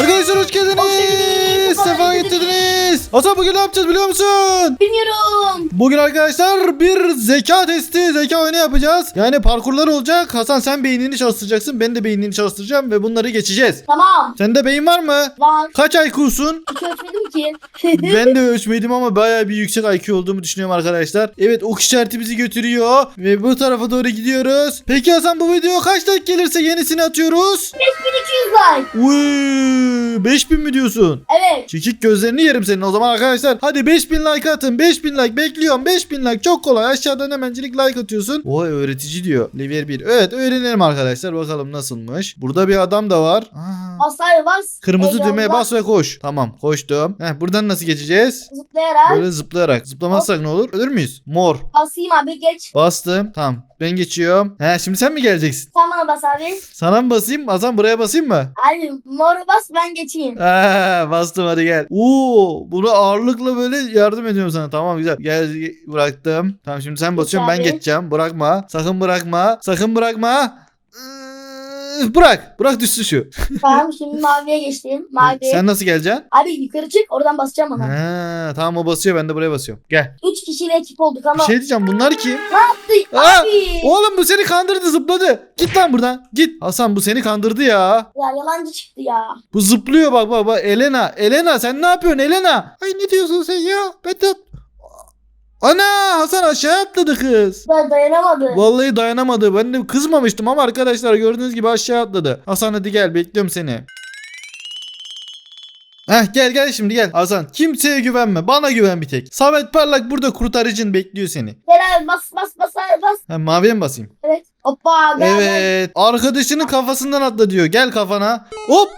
Arkadaşlar hoş geldiniz. Hoş geldiniz. Sefa getirdiniz. Hasan bugün ne yapacağız biliyor musun? Bilmiyorum. Bugün arkadaşlar bir zeka testi, zeka oyunu yapacağız. Yani parkurlar olacak. Hasan sen beynini çalıştıracaksın. Ben de beynini çalıştıracağım ve bunları geçeceğiz. Tamam. Sende beyin var mı? Var. Kaç IQ'sun? Hiç ölçmedim ki. ben de ölçmedim ama bayağı bir yüksek IQ olduğumu düşünüyorum arkadaşlar. Evet ok işareti bizi götürüyor ve bu tarafa doğru gidiyoruz. Peki Hasan bu video kaç like gelirse yenisini atıyoruz? 5200 like. Uy, 5000 mi diyorsun? Evet. Çekik gözlerini yerim senin o zaman arkadaşlar. Hadi 5000 like atın. 5000 like bekliyorum. 5000 like çok kolay. Aşağıdan hemencilik like atıyorsun. Oy öğretici diyor. Level 1. Evet öğrenelim arkadaşlar. Bakalım nasılmış. Burada bir adam da var. Aa, bas. kırmızı Heyecanla düğmeye bas ve koş. Tamam koştum. Heh, buradan nasıl geçeceğiz? Zıplayarak. Böyle zıplayarak. Zıplamazsak ne olur? Ölür müyüz? Mor. Basayım abi geç. Bastım. Tamam. Ben geçiyorum. He şimdi sen mi geleceksin? Sen bana bas abi. Sana mı basayım? Hasan buraya basayım mı? Abi mor bas ben geçeyim. Aa, bastım hadi gel. Oo, bunu ağırlıkla böyle yardım ediyorum sana. Tamam güzel. Gel bıraktım. Tamam şimdi sen basıyorsun ben abi. geçeceğim. Bırakma. Sakın bırakma. Sakın bırakma. Iıı, Bırak. Bırak düşsün şu. tamam şimdi maviye geçtim. Mavi. Sen nasıl geleceksin? Abi yukarı çık oradan basacağım ona. Ha, tamam o basıyor ben de buraya basıyorum. Gel. 3 kişiyle ekip olduk Bir ama. şey diyeceğim bunlar kim? Ne yaptık Aa! abi? Oğlum bu seni kandırdı zıpladı. Git lan buradan. Git. Hasan bu seni kandırdı ya. Ya yalancı çıktı ya. Bu zıplıyor bak bak bak. Elena. Elena sen ne yapıyorsun Elena? Ay ne diyorsun sen ya? De... Ana Hasan aşağı atladı kız. Ben dayanamadım. Vallahi dayanamadı. Ben de kızmamıştım ama arkadaşlar gördüğünüz gibi aşağı atladı. Hasan hadi gel bekliyorum seni. Heh gel gel şimdi gel. Hasan kimseye güvenme. Bana güven bir tek. Samet Parlak burada kurtarıcın bekliyor seni. Gel abi bas bas bas abi bas. Ha, maviye mi basayım? Evet. Hoppa gel. Evet. Arkadaşının kafasından atla diyor. Gel kafana. Hop.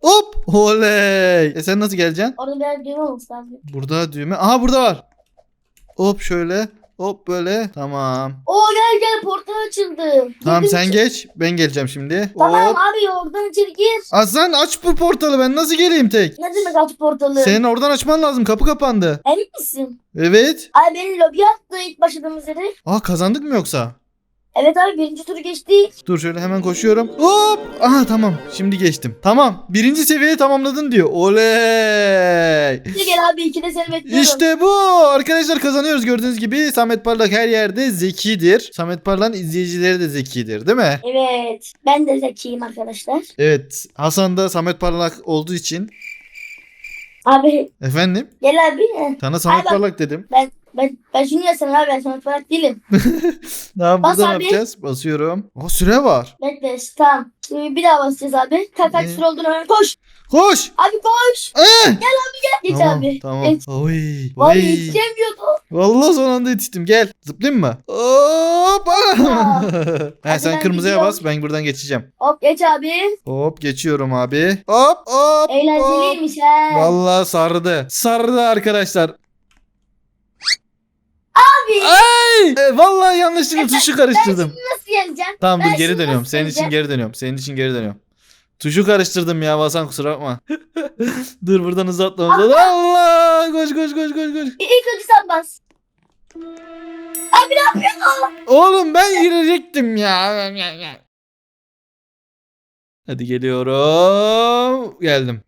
Hop. Oley. E sen nasıl geleceksin? Orada bir düğme olması lazım. Burada düğme. Aha burada var. Hop şöyle. Hop böyle. Tamam. Oo gel gel portal açıldı. Tamam Girdim sen içeri. geç. Ben geleceğim şimdi. Tamam Hop. abi oradan içeri gir. Aslan aç bu portalı. Ben nasıl geleyim tek? Ne demek aç portalı? Senin oradan açman lazım. Kapı kapandı. Emin misin? Evet. Abi beni lobiye attı ilk başladığımız yere. Aa kazandık mı yoksa? Evet abi birinci turu geçtik. Dur şöyle hemen koşuyorum. Hop. Aha tamam. Şimdi geçtim. Tamam. Birinci seviyeyi tamamladın diyor. Oley. Şimdi gel abi ikide seni bekliyorum. İşte bu. Arkadaşlar kazanıyoruz gördüğünüz gibi. Samet Parlak her yerde zekidir. Samet Parlak'ın izleyicileri de zekidir değil mi? Evet. Ben de zekiyim arkadaşlar. Evet. Hasan da Samet Parlak olduğu için. Abi Efendim? gel abi. Sana Samet Ay bak- Parlak dedim. Ben ben ben şunu yazsam abi ben falan değilim. Tamam Bas burada ne abi. yapacağız? Basıyorum. Aa süre var. Bekle tamam. Şimdi bir daha basacağız abi. Kaç kaç süre olduğunu öğren. Koş. Koş. Abi koş. Eh! Geç tamam, abi. Tamam. Geç. Oy. Var Oy. yetişemiyordu. Vallahi son anda yetiştim. Gel. Zıplayayım mı? Hop. ha, Hadi sen ben kırmızıya gidiyorum. bas. Ben buradan geçeceğim. Hop geç abi. Hop geçiyorum abi. Hop hop. hop. Eğlenceliymiş he. Vallahi sardı. Sardı arkadaşlar. Abi Ay! E, vallahi yanlışlıkla tuşu karıştırdım. nasıl yeneceğim? Tamam dur ben geri şimdi dönüyorum. nasıl Senin için yeneceğim? geri dönüyorum. Senin için geri dönüyorum. Tuşu karıştırdım ya Hasan kusura bakma. dur buradan hızlı atlamamız lazım. Allah! Koş koş koş koş koş. İ- İlk önce sen bas. Abi ne yapıyorsun? Oğlum ben girecektim ya. Hadi geliyorum. Geldim.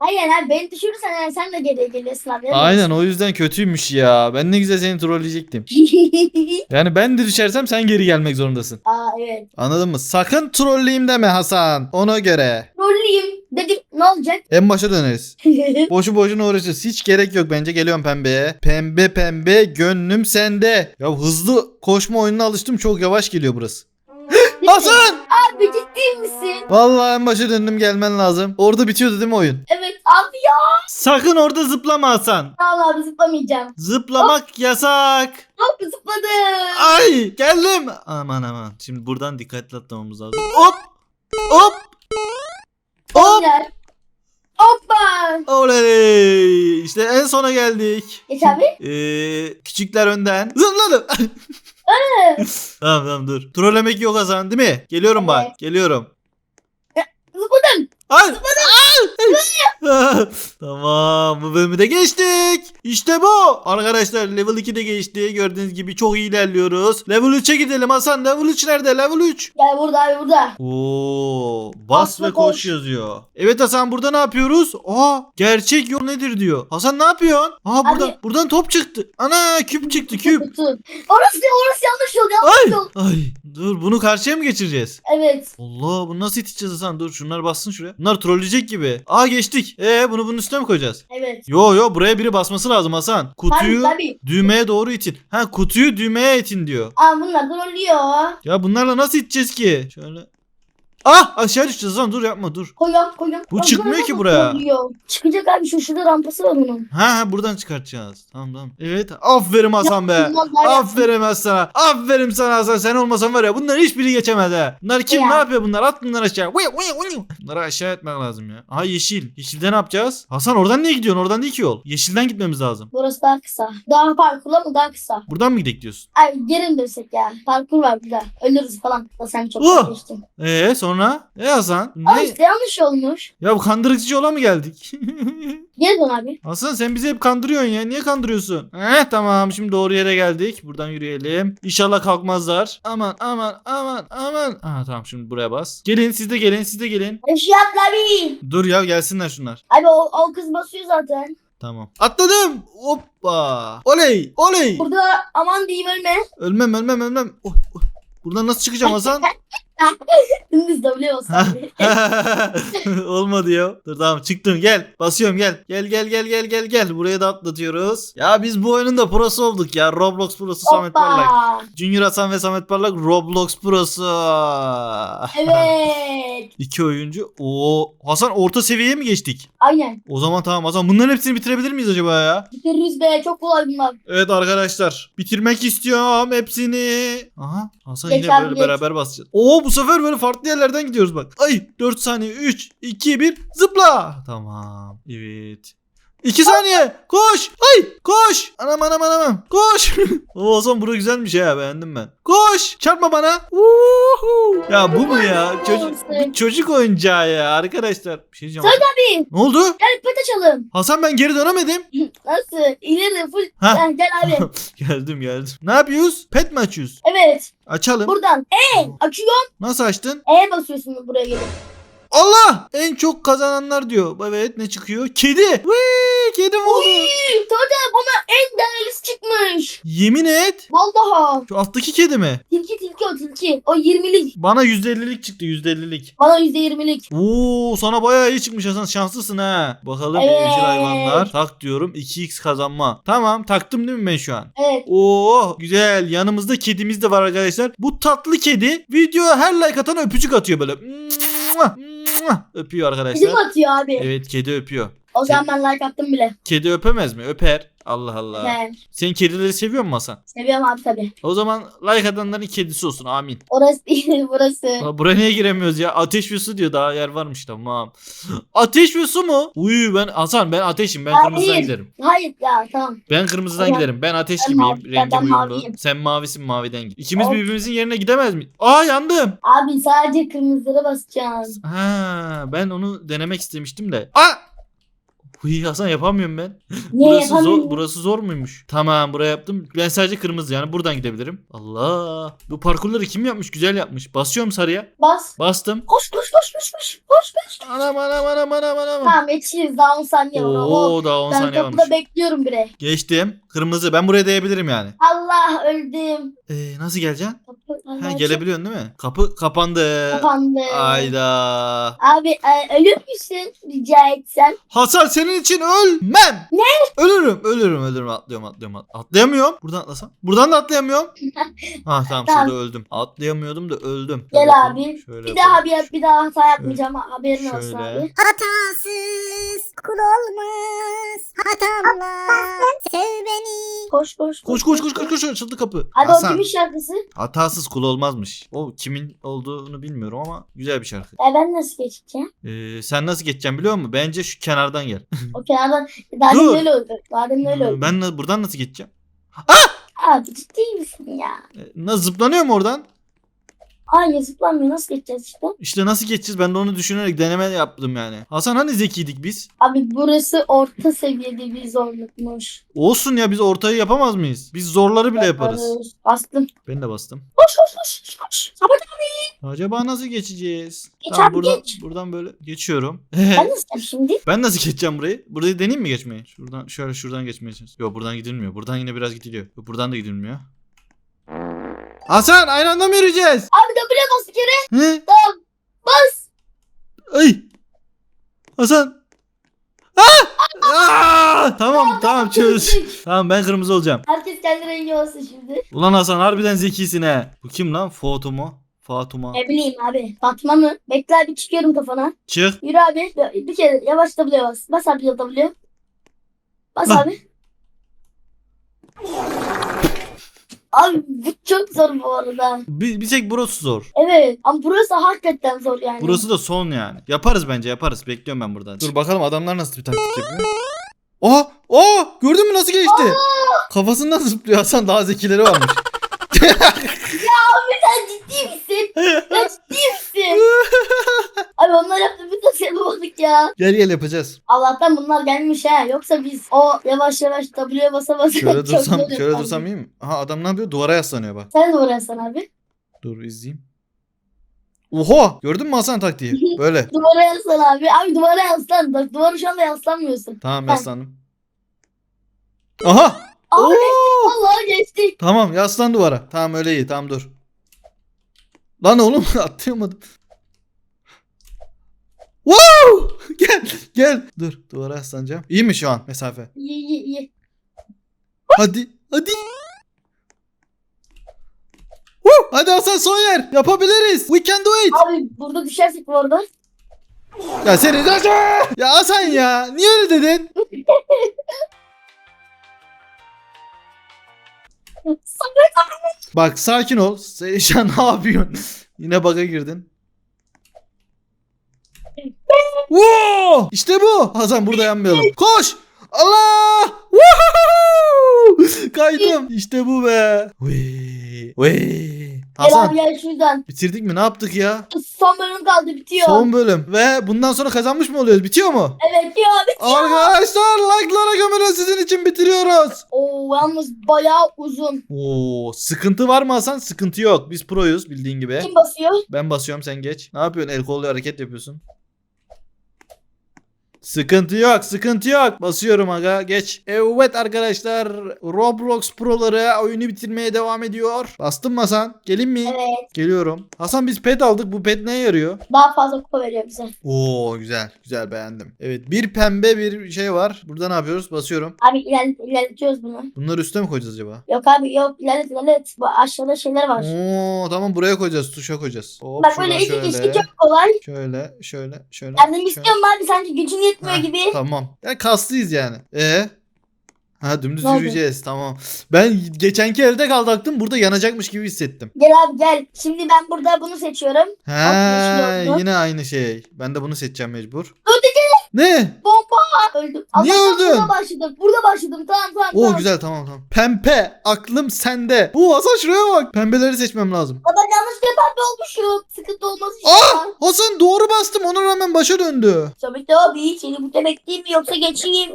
Hayır abi beni düşürürsen yani sen de geriye geliyorsun abi. Aynen o yüzden kötüymüş ya. Ben ne güzel seni trolleyecektim. Yani ben de düşersem sen geri gelmek zorundasın. Aa evet. Anladın mı? Sakın trolleyim deme Hasan. Ona göre. Rolleyim dedim ne olacak? En başa döneriz. Boşu boşuna uğraşırız. Hiç gerek yok bence. Geliyorum pembeye. Pembe pembe gönlüm sende. Ya hızlı koşma oyununa alıştım. Çok yavaş geliyor burası. Hasan! Abi ciddi misin? Vallahi en başa döndüm gelmen lazım. Orada bitiyordu değil mi oyun? Evet abi ya. Sakın orada zıplama Hasan. Tamam abi zıplamayacağım. Zıplamak yasak. Hop zıpladım. Ay geldim. Aman aman. Şimdi buradan dikkatli atlamamız lazım. Hop. Hop. Hop. Güzel. Hoppa. Oley. İşte en sona geldik. Geç abi. Ee, küçükler önden. Zıpladım. tamam tamam dur. Trollemek yok Hasan değil mi? Geliyorum bak. Geliyorum. Zıpladım. Ay. Ay. tamam bu bölümü de geçtik. İşte bu. Arkadaşlar level 2 de geçti. Gördüğünüz gibi çok iyi ilerliyoruz. Level 3'e gidelim Hasan. Level 3 nerede? Level 3. Gel burada abi burada. Oo, bas Bas ve koş koş. yazıyor. Evet Hasan burada ne yapıyoruz? Aa, gerçek yol nedir diyor. Hasan ne yapıyorsun? Aa burada Abi- buradan top çıktı. Ana küp çıktı küp. Orası orası yanlış yol yanlış Ay. yol. Ay dur bunu karşıya mı geçireceğiz? Evet. Allah bunu nasıl iteceğiz Hasan? Dur şunlar bassın şuraya. Bunlar trolleyecek gibi. Aa geçtik. Ee bunu bunun üstüne mi koyacağız? Evet. Yo yo buraya biri basması lazım Hasan. Kutuyu Tabii tabii. düğmeye doğru itin. Ha kutuyu düğmeye itin diyor. Aa bunlar trollüyor. Ya bunlarla nasıl iteceğiz ki? Şöyle. Ah aşağı düşeceğiz Hasan dur yapma dur. Koyuyorum koyuyorum. Bu çıkmıyor ki buraya. Çıkacak abi şu şurada rampası var bunun. Ha ha buradan çıkartacağız. Tamam tamam. Evet aferin Hasan be. bunlar var ya. Aferin sana. Aferin sana Hasan. Sen olmasan var ya bunların hiçbiri geçemez ha. Bunlar kim Ya. ne yapıyor bunlar? At bunları aşağı. Vıy, vıy. Bunları aşağı etmek lazım ya. Aha yeşil. Yeşilde ne yapacağız? Hasan oradan niye gidiyorsun? Oradan değil ki yol. Yeşilden gitmemiz lazım. Burası daha kısa. Daha parkurla mı daha kısa? Buradan mı gidek diyorsun? Ay geri mi dönsek ya? Parkur var burada. Ölürüz falan. Da sen çok Oh! geçtin. Ee sonra? E Hasan? Ne? işte yanlış olmuş. Ya bu kandırıcı yola mı geldik? Dön abi. Hasan sen bizi hep kandırıyorsun ya. Niye kandırıyorsun? Heh tamam şimdi doğru yere geldik. Buradan yürüyelim. İnşallah kalkmazlar. Aman aman aman aman. Aha tamam şimdi buraya bas. Gelin siz de gelin siz de gelin. Eşyat abi. Dur ya gelsinler şunlar. Abi o, o kız basıyor zaten. Tamam. Atladım. Hoppa. Oley. Oley. Burada aman diyeyim ölme. Ölmem ölmem ölmem. Oh, oh. Buradan nasıl çıkacağım Hasan? Dümdüz W olsun abi. Olmadı ya. Dur tamam çıktım gel. Basıyorum gel. Gel gel gel gel gel gel. Buraya da atlatıyoruz. Ya biz bu oyunun da prosu olduk ya. Roblox prosu Samet Parlak. Hoppa. Junior Hasan ve Samet Parlak Roblox prosu. Evet. İki oyuncu. Oo Hasan orta seviyeye mi geçtik? Aynen. O zaman tamam Hasan bunların hepsini bitirebilir miyiz acaba ya? Bitiririz be. Çok kolay bunlar. Evet arkadaşlar bitirmek istiyorum hepsini. Aha Hasan yine böyle geç. beraber basacağız. Oo bu sefer böyle farklı yerlerden gidiyoruz bak. Ay 4 saniye. 3 2 1 zıpla. Tamam. Evet. 2 saniye. Koş. Ay koş. Anam anam anam koş. O Hasan bura güzelmiş ya. Beğendim ben. Koş. Çarpma bana. Uhu. ya bu mu ya? Çocuk, bir çocuk oyuncağı ya arkadaşlar. Bir şey diyeceğim. Söyle abi. ne oldu? Gel pet açalım. Hasan ben geri dönemedim. Nasıl? Ha. Gel, gel abi. geldim geldim ne yapıyoruz pet mi açıyoruz Evet. açalım Buradan. E. Açıyorum. Nasıl açtın? E basıyorsun buraya gelip. Allah! En çok kazananlar diyor. Evet ne çıkıyor? Kedi. Wee, kedi mi oldu? Tadı bana en değerlisi çıkmış. Yemin et. Vallahi. Şu alttaki kedi mi? Tilki tilki o tilki. O 20'lik. Bana %50'lik çıktı %50'lik. Bana %20'lik. Oo sana bayağı iyi çıkmış Hasan şanslısın ha. Bakalım Evet. evcil hayvanlar. Tak diyorum 2x kazanma. Tamam taktım değil mi ben şu an? Evet. Oo güzel yanımızda kedimiz de var arkadaşlar. Bu tatlı kedi videoya her like atan öpücük atıyor böyle. Öpüyor arkadaşlar. atıyor abi. Evet kedi öpüyor. O zaman ben like attım bile. Kedi öpemez mi? Öper. Allah Allah. Evet. Sen kedileri seviyor musun Hasan? Seviyorum abi tabi. O zaman like atanların kedisi olsun amin. Orası değil burası. Aa, Buraya niye giremiyoruz ya? Ateş ve su diyor daha yer varmış tamam. Ateş ve su mu? Uy ben Hasan ben ateşim ben Hayır. kırmızıdan giderim. Hayır ya tamam. Ben kırmızıdan Ben- giderim. Ben ateş ben gibiyim. mavi- ben- Rengim ben uyumlu. maviyim. Sen mavisin maviden git. İkimiz Of. birbirimizin yerine gidemez mi? Aa yandım. Abi sadece kırmızılara basacaksın. Ha ben onu denemek istemiştim de. Aa! Huy Hasan yapamıyorum ben. Niye burası zor, yapamıyorum? burası zor muymuş? Tamam buraya yaptım. Ben sadece kırmızı yani buradan gidebilirim. Allah. Bu parkurları kim yapmış? Güzel yapmış. Basıyorum sarıya. Bas. Bastım. Koş koş koş koş koş. Koş koş. Anam anam anam anam anam. Tamam yetişiriz daha 10 saniye var. Oo, Oo daha 10 ben saniye kapıda bekliyorum bire. Geçtim. Kırmızı. Ben buraya değebilirim yani. Allah öldüm. Ee, nasıl geleceksin? Kapı, Ha gelebiliyorsun değil mi? Kapı kapandı. Kapandı. Ayda. Abi e, ölür müsün rica etsem? Hasan senin için ölmem. Ne? Ölürüm, ölürüm, ölürüm. Atlıyorum, atlıyorum. at- Atlayamıyorum. Buradan atlasam. Buradan da atlayamıyorum. ha tamam Tamam. şurada öldüm. Atlayamıyordum da öldüm. Gel Bakın, abi. Şöyle Bir daha yapalım. bir, bir daha hata yapmayacağım. Haberin olsun Şöyle. abi. Hatasız kul olmaz hatamla sev beni. Koş koş. Koş koş koş koş koş açıldı kapı. Abi o Hasan kimin şarkısı? hatasız kul olmazmış. O kimin olduğunu bilmiyorum ama güzel bir şarkı. E ben nasıl geçeceğim? Ee, sen nasıl geçeceksin biliyor musun? Bence şu kenardan gel. O kenardan. Daha demin öyle oldu. Daha demin öyle oldu. ben na- buradan nasıl geçeceğim? Abi ciddi misin ya? Ee, nasıl zıplanıyor mu oradan? Hayır zıplamıyor. Nasıl geçeceğiz işte? İşte nasıl geçeceğiz ben de onu düşünerek deneme yaptım yani. Hasan hani zekiydik biz? Abi burası orta seviyede bir zorlukmuş. Olsun ya biz ortayı yapamaz mıyız? Biz zorları bile yaparız. Yaparız. Bastım. Ben de bastım. Koş koş koş koş. Sabah Acaba nasıl geçeceğiz? Geç abi, buradan, geç. buradan böyle geçiyorum. ben nasıl şimdi? ben nasıl geçeceğim burayı? Burayı deneyeyim mi geçmeyi? Şuradan şöyle şuradan geçmeye çalışıyorum. Yok buradan gidilmiyor. Buradan yine biraz gidiliyor. Yok buradan da gidilmiyor. Hasan aynı anda mı yürüyeceğiz? Abi W bas bir kere. He? Tamam. Bas. Ay! Hasan! Ah! Ah! Tamam tamam çöz. Tamam ben kırmızı olacağım. Herkes kendi rengi olsun şimdi. Ulan Hasan harbiden zekisin he. Bu kim lan? Foto mu? Fatuma. Ne bileyim abi. Fatma mı? Bekle abi çıkıyorum kafana. Çık. Yürü abi. Bir- kere yavaş W bas. Bas abi W. Bas Ah. abi. Abi bu çok zor bu arada. Bir, bir tek burası zor. Evet ama burası hakikaten zor yani. Burası da son yani. Yaparız bence yaparız. Bekliyorum ben buradan. Dur bakalım adamlar nasıl bir taktik yapıyor. Oha! Oha! Gördün mü nasıl geçti? Kafasından zıplıyor Hasan daha zekileri varmış. Abi sen ciddi misin? Sen ciddi misin? Abi onlar yaptı bir de seni bulduk ya. gel gel yapacağız. Allah'tan bunlar gelmiş ha. Yoksa biz o yavaş yavaş W'ye basa basa Şöyle dursam, şöyle dursam iyi mi? Aha adam ne yapıyor? Duvara yaslanıyor bak. Sen de uğraşsan abi. Dur izleyeyim. Oha! Gördün mü Hasan taktiği? Böyle. Duvara yaslan abi. Abi duvara yaslan. Bak duvara şu anda yaslanmıyorsun. Tamam yaslandım. Aha! Aa Oo! Vallahi geçtik. Tamam yaslan duvara. Tamam öyle iyi. Tamam dur. Lan oğlum atlayamadım. Wow! Gel gel. Dur duvara yaslanacağım. İyi mi şu an mesafe? İyi iyi iyi. Hadi hadi. Woo! Hadi Hasan son yer. Yapabiliriz. We can do it. Abi burada düşersek bu arada. Ya senin Ya Hasan ya. Niye öyle dedin? Bak sakin ol. Sen ne yapıyorsun? Yine bug'a girdin. Wow! İşte bu. Hasan burada yanmayalım. Koş! Allah! Woohoo! Kaydım. İşte bu be. Gel abi Hasan gel şuradan. bitirdik mi? Ne yaptık ya? Son bölüm kaldı bitiyor. Son bölüm. Ve bundan sonra kazanmış mı oluyoruz? Bitiyor mu? Evet bitiyor bitiyor. Arkadaşlar like'lara gömülün sizin için bitiriyoruz. Oo yalnız bayağı uzun. Oo, sıkıntı var mı Hasan? Sıkıntı yok. Biz proyuz bildiğin gibi. Kim basıyor? Ben basıyorum sen geç. Ne yapıyorsun? El kollu hareket yapıyorsun. Sıkıntı yok, sıkıntı yok. Basıyorum aga, geç. Evet arkadaşlar, Roblox proları oyunu bitirmeye devam ediyor. Bastın mı Hasan? Gelin mi? Evet. Geliyorum. Hasan biz pet aldık. Bu pet neye yarıyor? Daha fazla kupa veriyor bize. Oo güzel, güzel beğendim. Evet, bir pembe bir şey var. Burada ne yapıyoruz? Basıyorum. Abi iler, ilerletiyoruz bunu. Bunları üste mi koyacağız acaba? Yok abi yok ilerlet ilerlet. Bu aşağıda şeyler var. Oo tamam buraya koyacağız. Tuşa koyacağız. Hop, Bak şuradan böyle iki kişi şöyle. çok kolay. Şöyle, şöyle, şöyle. Yardım şöyle. istiyorum abi sanki gücün yetmiyor Heh, gibi. Tamam. Ya kaslıyız yani. E Ha dümdüz Ne oldu? yürüyeceğiz. Tamam. Ben geçenki evde kaldaktım. Burada yanacakmış gibi hissettim. Gel abi gel. Şimdi ben burada bunu seçiyorum. Yeşil oldu. yine aynı şey. Ben de bunu seçeceğim mecbur. Öteki Ne? bomba. Öldüm. Niye Allah'tan öldün? Burada başladım. Burada başladım. Tamam tamam Oo tamam. güzel tamam tamam. Pembe. Aklım sende. Oo Hasan şuraya bak. Pembeleri seçmem lazım. Ama ben yanlışlıkla pembe olmuşum. Sıkıntı olmaz Aa! inşallah. Hasan doğru bastım. Ona rağmen başa döndü. Tabii ki abi. Seni burada bekleyeyim mi yoksa geçeyim.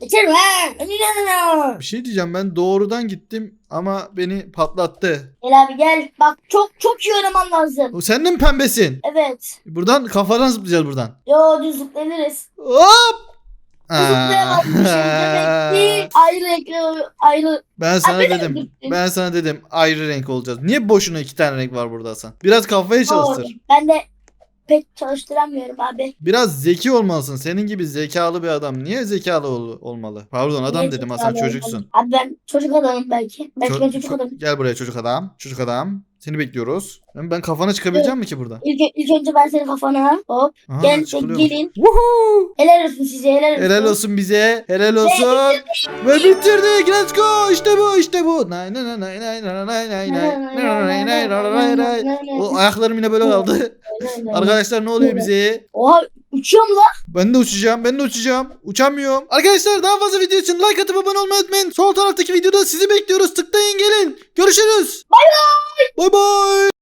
Geçerim ha. Bir şey diyeceğim. Ben doğrudan gittim ama beni patlattı. Gel abi gel. Bak çok çok iyi oynaman lazım. O sen de mi pembesin? Evet. Buradan kafadan zıplayacağız buradan. Yo düz zıplayabiliriz. Hop! Düz zıplayamazmışım. Demek ki ayrı renkli ayrı. Ben sana Abi, dedim. gittin. Ben sana dedim ayrı renk olacağız. Niye boşuna iki tane renk var burada Hasan? Biraz kafayı çalıştır. Doğru. Ben de pek çalıştıramıyorum abi. Biraz zeki olmalısın. Senin gibi zekalı bir adam niye zekalı ol- olmalı? Pardon adam Niye dedim zekalı çocuksun. Abi ben çocuk adamım belki. Belki ben Ço- çocuk ço- adamım. Gel buraya çocuk adam. Çocuk adam. Seni bekliyoruz. Ben, ben kafana çıkabileceğim mi ki burada? İlk, ilk önce ben senin kafana hop. Aha, Gel gelin. Woohoo! Helal olsun size helal olsun. Helal olsun bize. Helal olsun. Ve bitirdik. Let's go. İşte bu. işte bu. Nay nay nay nay nay nay nay nay nay nay nay nay. O ayaklarım yine böyle kaldı. Arkadaşlar ne oluyor bize? Oha uçuyorum lan. Ben de uçacağım. Ben de uçacağım. Uçamıyorum. Arkadaşlar daha fazla video için like atıp abone olmayı unutmayın. Sol taraftaki videoda sizi bekliyoruz. Tıklayın gelin. Görüşürüz. Bay bay. Bay bay.